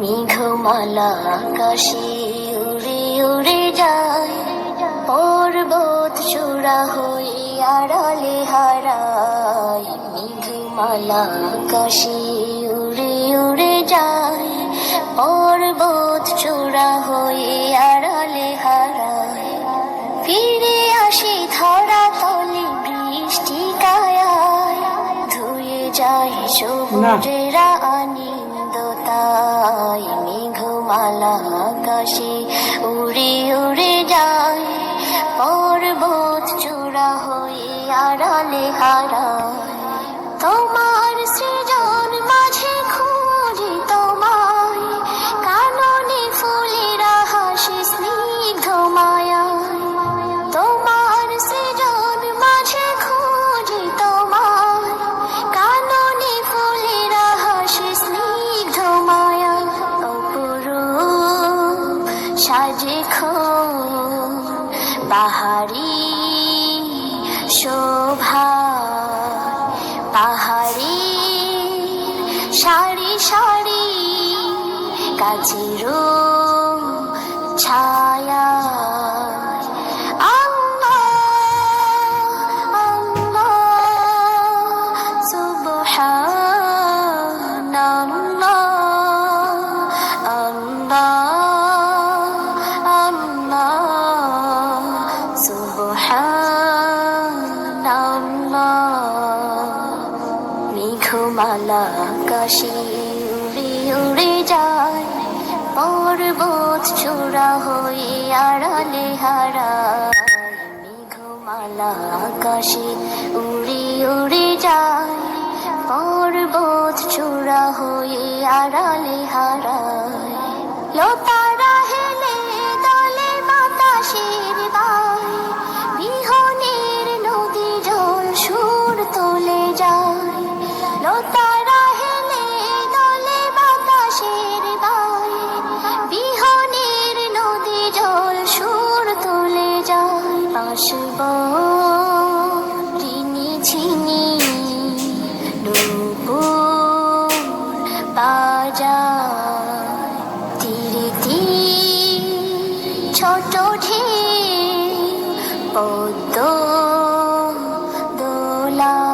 মেঘমালা আকাশে উড়ে উড়ে যায়। পর্বত চূড়া হয়ে আড়ালে হারায়। মেঘমালা আকাশে উড়ে উড়ে যায়। পর্বত চূড়া হয়ে আড়ালে হারায়। ফিরে আসে ধরা তলে বৃষ্টি কায়ায়। ধুয়ে যায় সবুজেরা তাই মেঘমালা আকাশে উড়ে উড়ে যায়। পর্বত চূড়া হয়ে আড়ালে হারায়। তোমার সাজে বাহারি শোভা পাহাড়ি সারি সারি কাছেরও ছায়া। মেঘমালা আকাশে উড়ে উড়ে যায়, পর্বত চূড়া হয়ে আড়ালে হারায়। মেঘমালা আকাশে উড়ে উড়ে যায়, পর্বত চূড়া হয়ে আড়ালে হারায়। লতারা যায় তীরে তীর ছোট ঢেউ দোলা